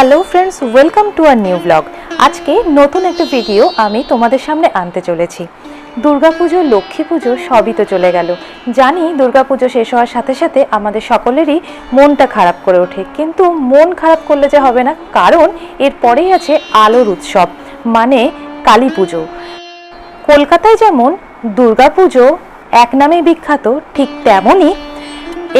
Hello friends welcome to our new blog আজকে নতুন একটা ভিডিও আমি তোমাদের সামনে আনতে চলেছি। দুর্গাপুজো লক্ষ্মী পুজো সবই তো চলে গেল। জানি দুর্গাপুজো শেষ হওয়ার সাথে সাথে আমাদের সকলেরই মনটা খারাপ করে ওঠে। কিন্তু মন খারাপ করলে যে হবে না, কারণ এরপরেই আছে আলোর উৎসব মানে কালী পুজো। কলকাতায় যেমন দুর্গাপুজো এক নামে বিখ্যাত, ঠিক তেমনই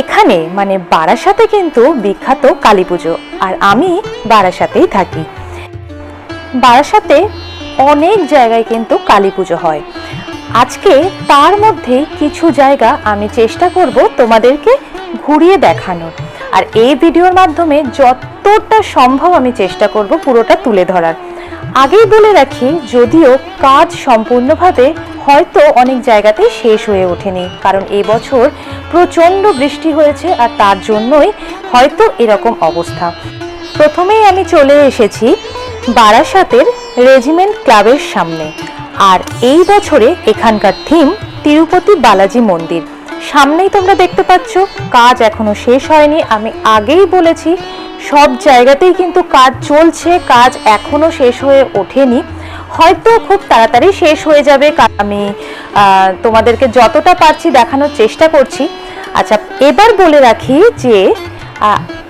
এখানে মানে বারাসাতে কিন্তু বিখ্যাত কালী পুজো, আর আমি বারাসাতেই থাকি। বারাসাতে অনেক জায়গায় কিন্তু কালী পুজো হয়। আজকে তার মধ্যে কিছু জায়গা আমি চেষ্টা করব তোমাদেরকে ঘুরিয়ে দেখানোর। আর এই ভিডিওর মাধ্যমে যতটা সম্ভব আমি চেষ্টা করব পুরোটা তুলে ধরার। আগেই বলে রাখি, যদিও কাজ সম্পূর্ণভাবে হয়তো অনেক জায়গাতে শেষ হয়ে ওঠেনি, কারণ এবছর প্রচণ্ড বৃষ্টি হয়েছে আর তার জন্যই হয়তো এরকম অবস্থা। প্রথমেই আমি চলে এসেছি বারাসাতের রেজিমেন্ট ক্লাবের সামনে, আর এই বছরে এখানকার থিম তিরুপতি বালাজি মন্দির। সামনেই তোমরা দেখতে পাচ্ছ, কাজ এখনও শেষ হয়নি। আমি আগেই বলেছি, সব জায়গাতেই কিন্তু কাজ চলছে, কাজ এখনও শেষ হয়ে ওঠেনি। হয়তো খুব তাড়াতাড়ি শেষ হয়ে যাবে আমি তোমাদেরকে যতটা পারছি দেখানোর চেষ্টা করছি। আচ্ছা এবার বলে রাখি যে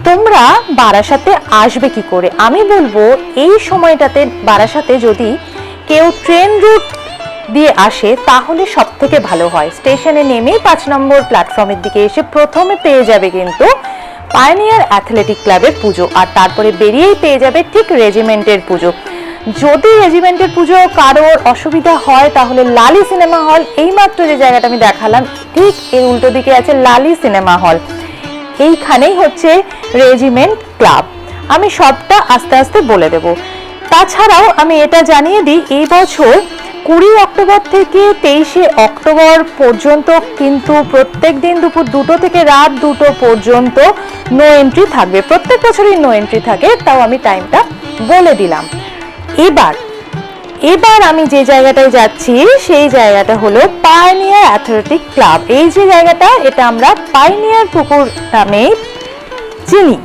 তোমরা বারাসাতে আসবে কি করে? আমি বলব এই সময়টাতে বারাসাতে যদি কেউ ট্রেন রুট দিয়ে আসে, তাহলে সব থেকে ভালো হয়। স্টেশনে নেমেই পাঁচ নম্বর প্ল্যাটফর্মের দিকে এসে প্রথমে পেয়ে যাবে কিন্তু পায়নিয়ার অ্যাথলেটিক ক্লাবের পুজো। আর তারপরে বেরিয়েই পেয়ে যাবে ঠিক রেজিমেন্টের পুজো। যদি রেজিমেন্টের পুজো কারোর অসুবিধা হয়, তাহলে লালি সিনেমা হল এইমাত্র যে জায়গাটা আমি দেখালাম, ঠিক এর উল্টো দিকে আছে লালি সিনেমা হল এইখানেই হচ্ছে রেজিমেন্ট ক্লাব আমি সবটা আস্তে আস্তে বলে দেব। তাছাড়াও আমি এটা জানিয়ে দিই, এই বছর কুড়ি অক্টোবর থেকে তেইশে অক্টোবর পর্যন্ত কিন্তু প্রত্যেক দিন দুপুর দুটো থেকে রাত দুটো পর্যন্ত নো এন্ট্রি থাকবে। প্রত্যেক বছরই নো এন্ট্রি থাকে, তাও আমি টাইমটা বলে দিলাম। এবার এবার আমি যে জায়গাটায় যাচ্ছি, সেই জায়গাটা হলো পাইনিয়ার অ্যাথলেটিক ক্লাব এই যে জায়গাটা, এটা আমরা পাইনিয়ার পুকুর নামে চিনি।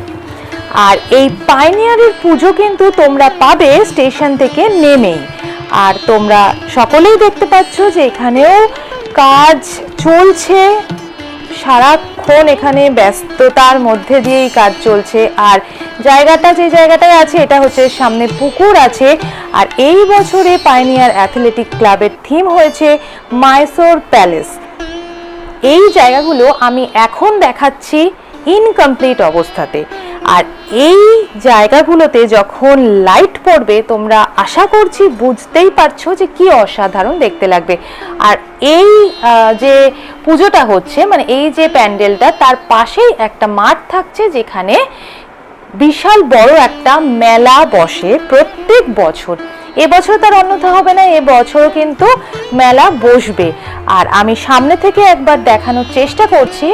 আর এই পাইনিয়ারের পুজো কিন্তু তোমরা পাবে স্টেশন থেকে নেমেই। আর তোমরা সকলেই দেখতে পাচ্ছ যে এখানেও কাজ চলছে। সারাক্ষণ এখানে ব্যস্ততার মধ্যে দিয়েই কাজ চলছে। আর জায়গাটা, যে জায়গাটায় আছে, এটা হচ্ছে সামনে পুকুর আছে। আর এই বছরে পাইনিয়ার অ্যাথলেটিক ক্লাবের থিম হয়েছে মাইসোর প্যালেস এই জায়গাগুলো আমি এখন দেখাচ্ছি ইনকমপ্লিট অবস্থাতে। আর এই জায়গাগুলোতে যখন লাইট পড়বে, তোমরা আশা করছি বুঝতেই পারছ যে কি অসাধারণ দেখতে লাগবে। আর এই যে পুজোটা হচ্ছে মানে এই যে প্যান্ডেলটা, তার পাশেই একটা মাঠ থাকছে যেখানে বিশাল বড় একটা মেলা বসে প্রত্যেক বছর। এবছর তার অন্যথা হবে না, এবছরও কিন্তু মেলা বসবে। আর আমি সামনে থেকে একবার দেখানোর চেষ্টা করছি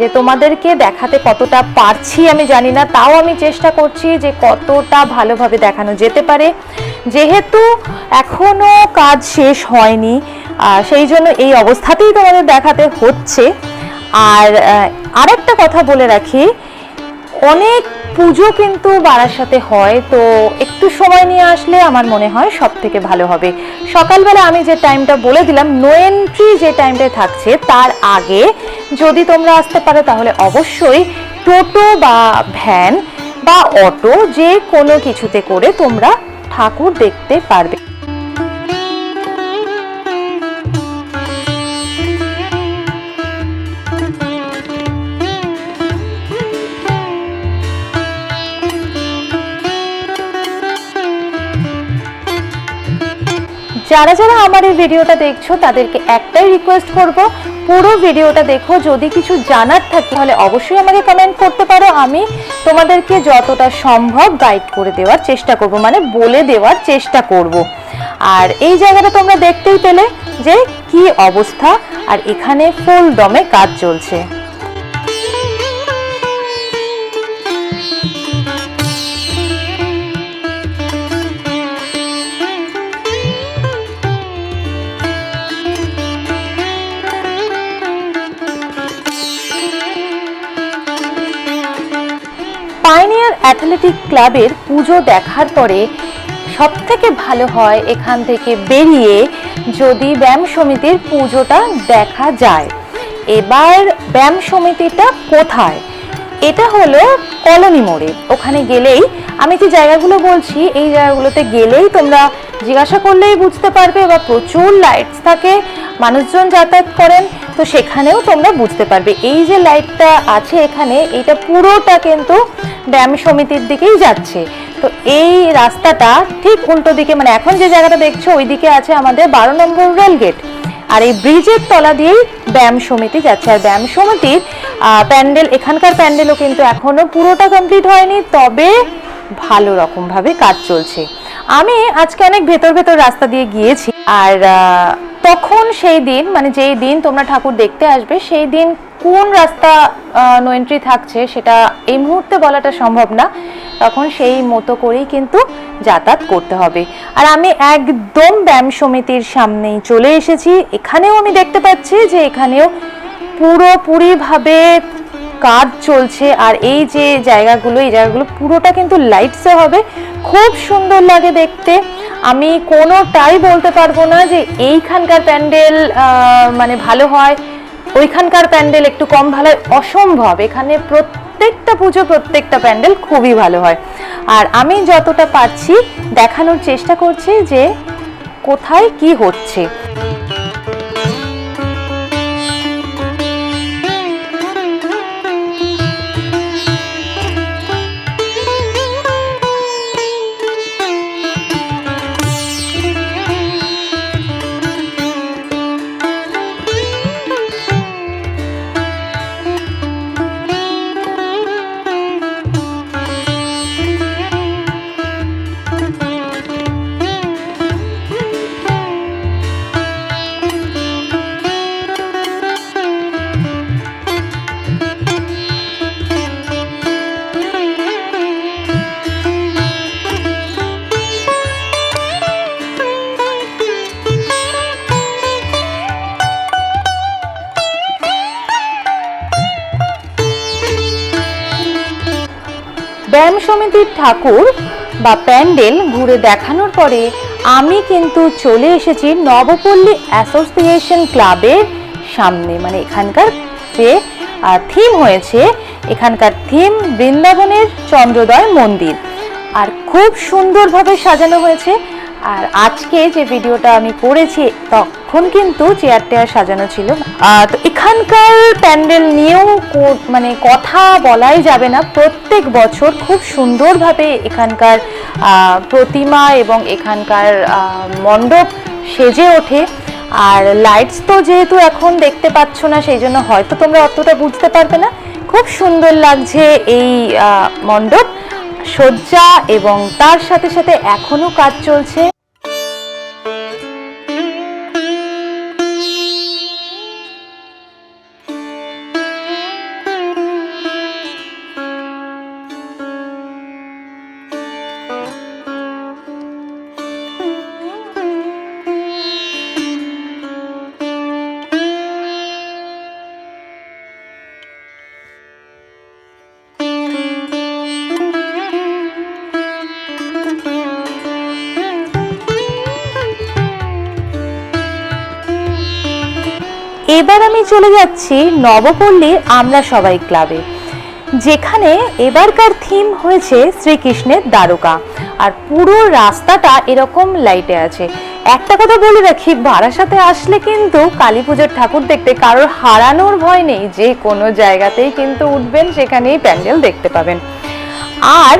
যে তোমাদেরকে দেখাতে কতটা পারছি আমি জানি না, তাও আমি চেষ্টা করছি যে কতটা ভালোভাবে দেখানো যেতে পারে। যেহেতু এখনও কাজ শেষ হয়নি সেই জন্য এই অবস্থাতেই তোমাদের দেখাতে হচ্ছে। আর আরেকটা কথা বলে রাখি অনেক পুজো কিন্তু বারাসাতে হয়, তো একটু সময় নিয়ে আসলে আমার মনে হয় সব থেকে ভালো হবে। সকালবেলা আমি যে টাইমটা বলে দিলাম নো এন্ট্রি যে টাইমটা থাকছে, তার আগে যদি তোমরা আসতে পারো তাহলে অবশ্যই টোটো বা ভ্যান বা অটো যে কোনো কিছুতে করে তোমরা ঠাকুর দেখতে পারবে। যারা যারা আমার এই ভিডিওটা দেখছ, তাদেরকে একটাই রিকোয়েস্ট করব, পুরো ভিডিওটা দেখো। যদি কিছু জানার থাকে, তাহলে অবশ্যই আমাকে কমেন্ট করতে পারো। আমি তোমাদেরকে যতটা সম্ভব গাইড করে দেওয়ার চেষ্টা করব মানে বলে দেওয়ার চেষ্টা করব। আর এই জায়গাটা তোমরা দেখতেই পেলে যে কি অবস্থা, আর এখানে ফুল দমে কাজ চলছে। অ্যাথলেটিক ক্লাবের পুজো দেখার পরে সব থেকে ভালো হয় এখান থেকে বেরিয়ে যদি ব্যায়াম সমিতির পুজোটা দেখা যায়। এবার ব্যায়াম সমিতিটা কোথায়? এটা হলো কলোনি মোড়ে। ওখানে গেলেই আমি যে জায়গাগুলো বলছি, এই জায়গাগুলোতে গেলেই তোমরা জিজ্ঞাসা করলেই বুঝতে পারবে বা প্রচুর লাইটস থাকে, মানুষজন যাতায়াত করেন, তো সেখানেও তোমরা বুঝতে পারবে। এই যে লাইটটা আছে এখানে এটা পুরোটা কিন্তু ব্যায়াম সমিতির দিকেই যাচ্ছে। তো এই রাস্তাটা ঠিক উল্টো দিকে মানে এখন যে জায়গাটা দেখছ ওই দিকে আছে আমাদের বারো নম্বর রেলগেট আর এই ব্রিজের তলা দিয়েই ব্যায়াম সমিতি যাচ্ছে। আর ব্যায়াম সমিতির প্যান্ডেল, এখানকার প্যান্ডেলও কিন্তু এখনও পুরোটা কমপ্লিট হয়নি, তবে ভালো রকমভাবে কাজ চলছে। আমি আজকে অনেক ভেতর ভেতর রাস্তা দিয়ে গিয়েছি, আর তখন সেই দিন মানে যেই দিন তোমরা ঠাকুর দেখতে আসবে, সেই দিন কোন রাস্তা নো এন্ট্রি থাকছে সেটা এই মুহূর্তে বলাটা সম্ভব না। তখন সেই মতো করেই কিন্তু যাতায়াত করতে হবে। আর আমি একদম ব্যায়াম সমিতির সামনেই চলে এসেছি। এখানেও আমি দেখতে পাচ্ছি যে এখানেও পুরোপুরিভাবে কাজ চলছে। আর এই যে জায়গাগুলো, এই জায়গাগুলো পুরোটা কিন্তু লাইটসে হবে। খুব সুন্দর লাগে দেখতে। আমি কোনোটাই বলতে পারব না যে এইখানকার প্যান্ডেল মানে ভালো হয়। ওইখানকার প্যান্ডেল একটু কম ভালো হয়। অসম্ভব, এখানে প্রত্যেকটা পুজো, প্রত্যেকটা প্যান্ডেল খুবই ভালো হয়। আর আমি যতটা পারছি দেখানোর চেষ্টা করছি যে কোথায় কি হচ্ছে। ব্যায়াম সমিতির ঠাকুর বা প্যান্ডেল ঘুরে দেখানোর পরে আমি কিন্তু চলে এসেছি নবপল্লী অ্যাসোসিয়েশন ক্লাবের সামনে। মানে এখানকার যে থিম হয়েছে, এখানকার থিম বৃন্দাবনের চন্দ্রোদয় মন্দির। আর খুব সুন্দরভাবে সাজানো হয়েছে। আর আজকে যে ভিডিওটা আমি করেছি, তখন কিন্তু চেয়ার টেয়ার সাজানো ছিল তো এখানকার প্যান্ডেল নিয়েও মানে কথা বলাই যাবে না। প্রত্যেক বছর খুব সুন্দরভাবে এখানকার প্রতিমা এবং এখানকার মণ্ডপ সেজে ওঠে। আর লাইটস তো যেহেতু এখন দেখতে পাচ্ছ না, সেই জন্য হয়তো তোমরা অতটা বুঝতে পারবে না। খুব সুন্দর লাগছে এই মণ্ডপ। সজ্জা এবং তার সাথে সাথে এখনও কাজ চলছে। এবার আমি চলে যাচ্ছি নবপল্লীর আমরা সবাই ক্লাবে, যেখানে এবারকার থিম হয়েছে শ্রীকৃষ্ণের দ্বারকা। আর পুরো রাস্তাটা এরকম লাইটে আছে। একটা কথা বলে রাখি, বারাসাতে আসলে কিন্তু কালী পুজোর ঠাকুর দেখতে কারোর হারানোর ভয় নেই, যে কোনো জায়গাতেই কিন্তু উঠবেন, সেখানেই প্যান্ডেল দেখতে পাবেন। আর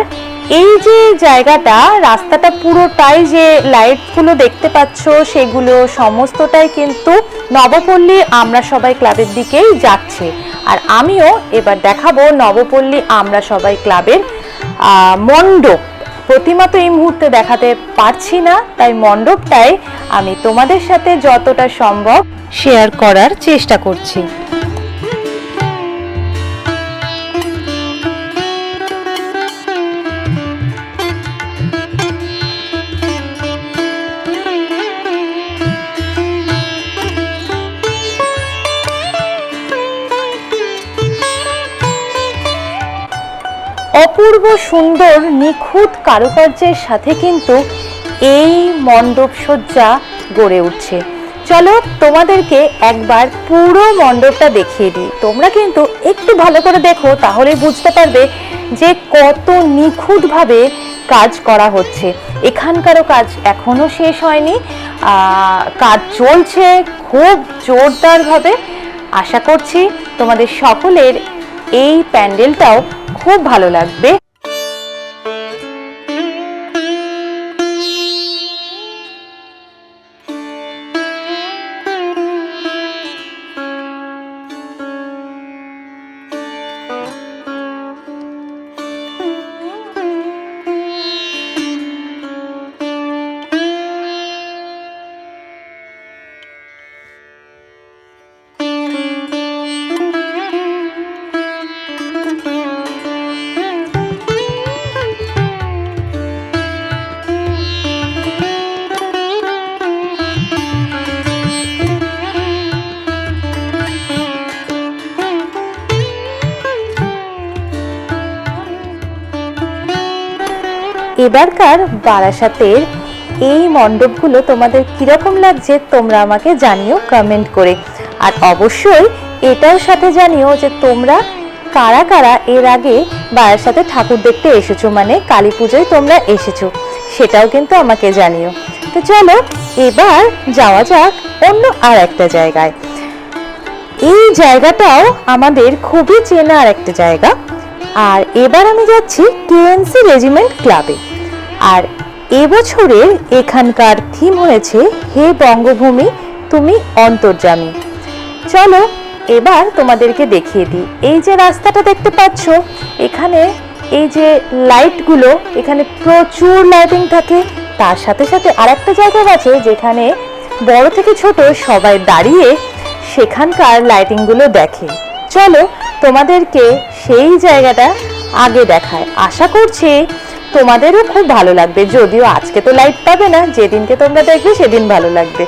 এই যে জায়গাটা, রাস্তাটা পুরোটাই যে লাইটগুলো দেখতে পাচ্ছ, সেগুলো সমস্তটাই কিন্তু নবপল্লী আমরা সবাই ক্লাবের দিকেই যাচ্ছে। আর আমিও এবার দেখাবো নবপল্লী আমরা সবাই ক্লাবের মণ্ডপ। প্রতিমা তো এই মুহূর্তে দেখাতে পারছি না, তাই মণ্ডপটাই আমি তোমাদের সাথে যতটা সম্ভব শেয়ার করার চেষ্টা করছি। অপূর্ব সুন্দর নিখুঁত কারুকার্যের সাথে কিন্তু এই মণ্ডপ সজ্জা গড়ে উঠছে। চলো তোমাদেরকে একবার পুরো মণ্ডপটা দেখিয়ে দিই। তোমরা কিন্তু একটু ভালো করে দেখো, তাহলে বুঝতে পারবে যে কত নিখুঁতভাবে কাজ করা হচ্ছে। এখানকারও কাজ এখনও শেষ হয়নি। কাজ চলছে খুব জোরদারভাবে। আশা করছি তোমাদের সকলের এই প্যান্ডেলটাও খুব ভালো লাগবে। এবারকার বারাসাতের এই মণ্ডপগুলো তোমাদের কীরকম লাগছে তোমরা আমাকে জানিও কমেন্ট করে। আর অবশ্যই এটার সাথে জানিও যে তোমরা কারা কারা এর আগে বারাসাতে ঠাকুর দেখতে এসেছ মানে কালী পুজোয় তোমরা এসেছ, সেটাও কিন্তু আমাকে জানিও। তো চলো এবার যাওয়া যাক অন্য আর একটা জায়গায়। এই জায়গাটাও আমাদের খুবই চেনা আর একটা জায়গা। আর এবার আমি যাচ্ছি কেএনসি রেজিমেন্ট ক্লাবে আর এবছরের এখানকার থিম হয়েছে, হে বঙ্গভূমি, তুমি অন্তর্জামী চলো এবার তোমাদেরকে দেখিয়ে দিই। এই যে রাস্তাটা দেখতে পাচ্ছ, এখানে এই যে লাইটগুলো এখানে প্রচুর লাইটিং থাকে। তার সাথে সাথে আরেকটা জায়গা আছে যেখানে বড় থেকে ছোট সবাই দাঁড়িয়ে সেখানকার লাইটিংগুলো দেখে। চলো তোমাদেরকে সেই জায়গাটা আগে দেখায়। আশা করছি তোমাদেরও খুব ভালো লাগবে। যদিও আজকে তো লাইট পাবে না, যেদিনকে তোমরা দেখবে সেদিন ভালো লাগবে।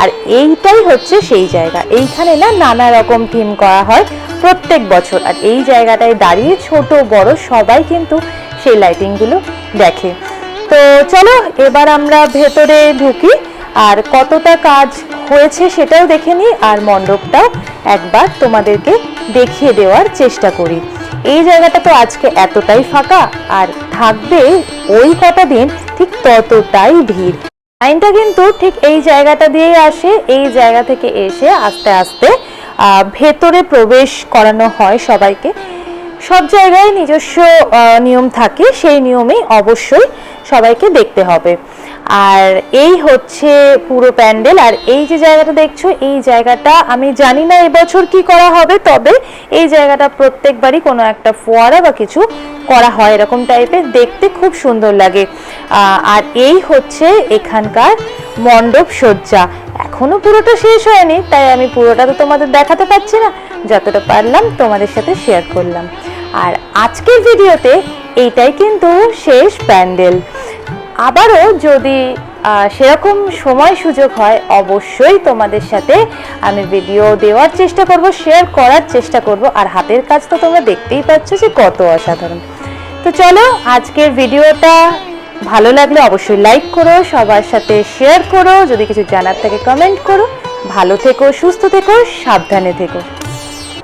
আর এইটাই হচ্ছে সেই জায়গা। এইখানে না নানা রকম থিম করা হয় প্রত্যেক বছর। আর এই জায়গাটায় দাঁড়িয়ে ছোট, বড় সবাই কিন্তু সেই লাইটিংগুলো দেখে। তো চলো, এবার আমরা ভেতরে ঢুকি। আর কতটা কাজ হয়েছে সেটাও দেখে নিই, আর মণ্ডপটাও একবার তোমাদেরকে দেখিয়ে দেওয়ার চেষ্টা করি। এই জায়গাটা তো আজকে এতটাই ফাঁকা, আর থাকবে ওই কটা দিন, ঠিক ততটাই ভিড়। লাইনটা কিন্তু ঠিক এই জায়গাটা দিয়েই আসে, এই জায়গা থেকে এসে আস্তে আস্তে ভেতরে প্রবেশ করানো হয় সবাইকে। সব জায়গায় নিজস্ব নিয়ম থাকে, সেই নিয়মেই অবশ্যই সবাইকে দেখতে হবে। আর এই হচ্ছে পুরো প্যান্ডেল। আর এই যে জায়গাটা দেখছ, এই জায়গাটা আমি জানি না এবছর কি করা হবে, তবে এই জায়গাটা প্রত্যেকবারই কোনো একটা ফোয়ারা বা কিছু করা হয় এরকম টাইপের দেখতে খুব সুন্দর লাগে। আর এই হচ্ছে এখানকার মণ্ডপ সজ্জা। এখনও পুরোটা শেষ হয়নি, তাই আমি পুরোটা তো তোমাদের দেখাতে পারছি না। যতটা পারলাম তোমাদের সাথে শেয়ার করলাম। আর আজকের ভিডিওতে এইটাই কিন্তু শেষ প্যান্ডেল। আবারও যদি সেরকম সময় সুযোগ হয়, অবশ্যই তোমাদের সাথে আমি ভিডিও দেওয়ার চেষ্টা করব শেয়ার করার চেষ্টা করব, আর হাতের কাজ তো তোমরা দেখতেই পাচ্ছ যে কত অসাধারণ। তো চলো, আজকের ভিডিওটা ভালো লাগলে অবশ্যই লাইক করো, সবার সাথে শেয়ার করো, যদি কিছু জানার থাকে কমেন্ট করো। ভালো থেকো, সুস্থ থেকো, সাবধানে থেকো।